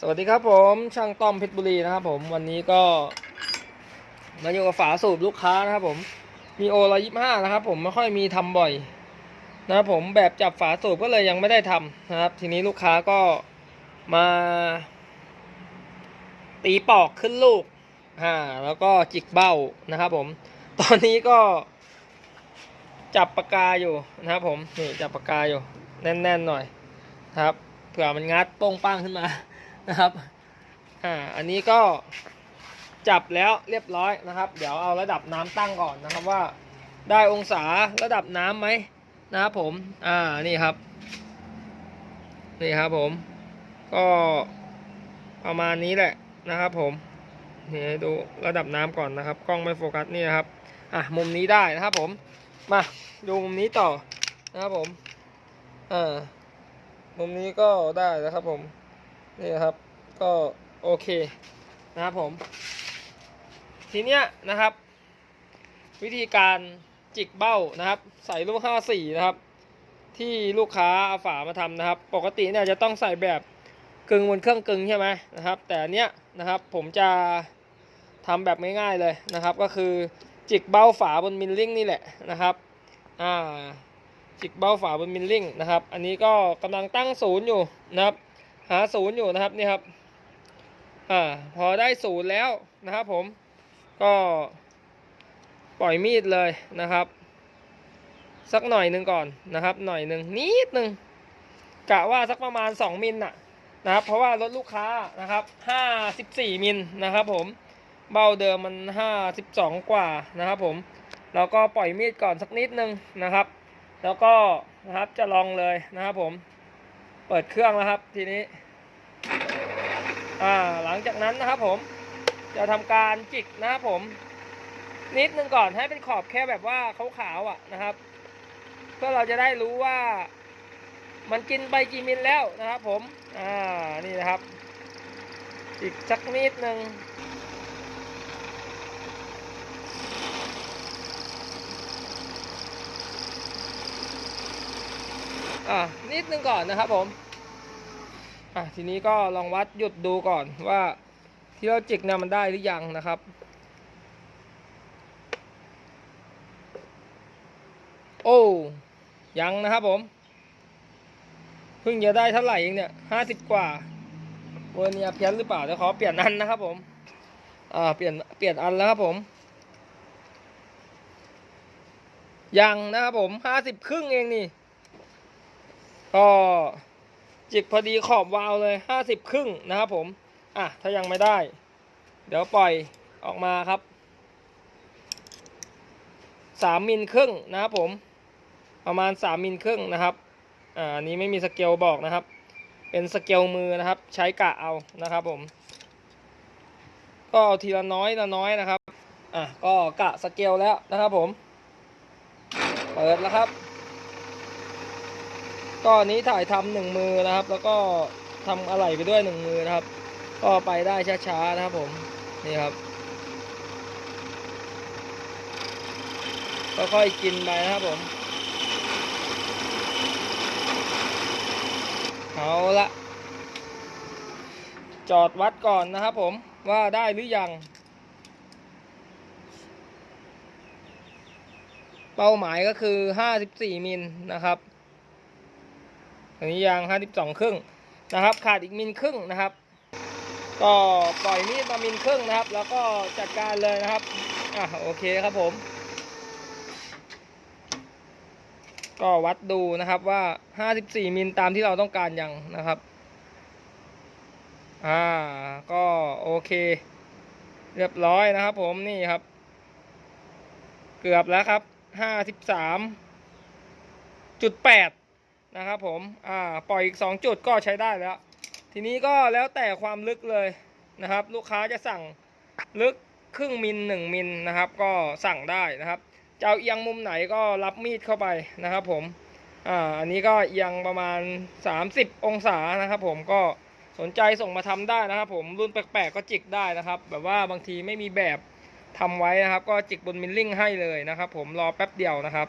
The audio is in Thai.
สวัสดีครับผมช่างต้อมเพชรบุรีนะครับผมวันนี้ก็มาอยู่กับฝาสูบลูกค้านะครับผมมีโอร้อยยี่ห้านะครับ ผมไม่ค่อยมีทำบ่อยนะครับผมแบบจับฝาสูบก็เลยยังไม่ได้ทำนะครับ ทีนี้ลูกค้าก็มา ตีปอกขึ้นลูกอ่าแล้วก็จิกเบ้านะครับ ผม ตอนนี้ก็ จับปากกาอยู่นะครับ ผมนี่จับปากกาอยู่ แน่นๆหน่อยนะครับเผื่อมันงัดโป้งป้างขึ้นมา นะครับ อ่า อันนี้ก็จับแล้วเรียบร้อยนะครับ เดี๋ยวเอาระดับน้ำตั้งก่อนนะครับว่า ได้องศาระดับน้ำไหมนะครับผม อ่า นี่ครับ นี่ครับผม ก็ประมาณนี้แหละนะครับผมนี่ให้ดูระดับน้ำก่อนนะครับ กล้องไม่โฟกัสนี่นะครับ อะ มุมนี้ได้นะครับผม มาดูมุมนี้ต่อนะครับผม อ่า มุมนี้ก็ได้นะครับผม นี่ครับก็โอเคนะครับผม ทีเนี้ยนะครับ วิธีการจิกเบ้านะครับ ใส่ลูก 54 นะครับ ที่ลูกค้าเอาฝามาทำนะครับ ปกติเนี่ยจะต้องใส่แบบกึ่งบนเครื่องกึ่งใช่ไหมนะครับ แต่เนี้ยนะครับผมจะทำแบบง่ายๆเลยนะครับ ก็คือจิกเบ้าฝาบนมิลลิ่งนี่แหละนะครับอ่าจิกเบ้าฝาบนมิลลิ่งนะครับ อันนี้ก็กำลังตั้งศูนย์อยู่นะครับ หาศูนย์อยู่นะครับนี่ครับอ่าพอได้ศูนย์แล้วนะครับผมก็ปล่อยมีดเลยนะครับ สักหน่อยหนึ่งก่อนนะครับ หน่อยหนึ่งนิดหนึ่งกะว่าสักประมาณ 2 มิลน่ะนะครับ เพราะว่ารถลูกค้านะครับ 54 มิลนะครับผมเบ้าเดิมมัน 52 กว่านะครับผมแล้วก็ปล่อยมีดก่อนสักนิดนึงนะครับ แล้วก็นะครับจะลองเลยนะครับผม เปิดเครื่องแล้วครับทีนี้ อ่าหลังจากนั้นนะครับผม จะทำการจิกนะครับผม นิดนึงก่อนให้เป็นขอบแค่แบบว่าขาวๆอะนะครับ เพื่อเราจะได้รู้ว่า มันกินไปกี่มิลแล้วนะครับผม อ่านี่นะครับ อีกสักนิดนึง อ่านิดนึงก่อนนะครับผมอะทีนี้ก็ลองวัดหยุดดูก่อนว่าที่เราจิกเนี่ยมันได้หรือยังนะครับ โอ้ยังนะครับผมเพิ่งจะได้เท่าไหร่เองเนี่ยห้าสิบกว่าเวอร์เนียเพี้ยนหรือเปล่าเดี๋ยวขอเปลี่ยนอันนะครับผมอ่าเปลี่ยนเปลี่ยนอันแล้วครับผม ยังนะครับผมห้าสิบครึ่งเองนี่ ก็จิกพอดีขอบวาล์วเลยห้าสิบครึ่งนะครับผม อะ ถ้ายังไม่ได้ เดี๋ยวปล่อยออกมาครับสามมิลครึ่งนะครับผม ประมาณสามมิลครึ่งนะครับ อ่านี้ไม่มีสเกลบอกนะครับ เป็นสเกลมือนะครับ ใช้กะเอานะครับผม ก็เอาทีละน้อยละน้อยนะครับ อะ ก็กะสเกลแล้วนะครับผม เปิดแล้วครับ ก็อันนี้ถ่ายทำหนึ่งมือนะครับ แล้วก็ทำอะไรไปด้วยหนึ่งมือนะครับ ก็ไปได้ช้าๆนะครับผมนี่ครับค่อยๆกินไปนะครับผมเอาละจอดวัดก่อนนะครับผมว่าได้หรือยัง เป้าหมายก็คือ 54 มิลนะครับ อันนี้ยาง 52 ครึ่งนะครับ ขาดอีกมิลครึ่งนะครับ ก็ปล่อยมีดมามิลครึ่งนะครับ แล้วก็จัดการเลยนะครับอะโอเคครับผม ก็วัดดูนะครับว่า 54มิลตามที่เราต้องการยังนะครับอ่าก็โอเค เรียบร้อยนะครับผมนี่ครับ เกือบแล้วครับ 53.8 นะครับผมอ่าปล่อยอีก 2 จุดก็ใช้ได้แล้ว ทีนี้ก็แล้วแต่ความลึกเลยนะครับ ลูกค้าจะสั่งลึกครึ่งมิลหนึ่งมิลนะครับ ก็สั่งได้นะครับจะเอาเอียงมุมไหนก็รับมีดเข้าไปนะครับ ผมอ่าอันนี้ก็เอียงประมาณ 30 องศานะครับ ผมก็สนใจส่งมาทำได้นะครับ ผมรุ่นแปลกๆก็จิกได้นะครับ แบบว่าบางทีไม่มีแบบทำไว้นะครับ ก็จิกบนมิลลิ่งให้เลยนะครับ ผมรอแป๊บเดียวนะครับ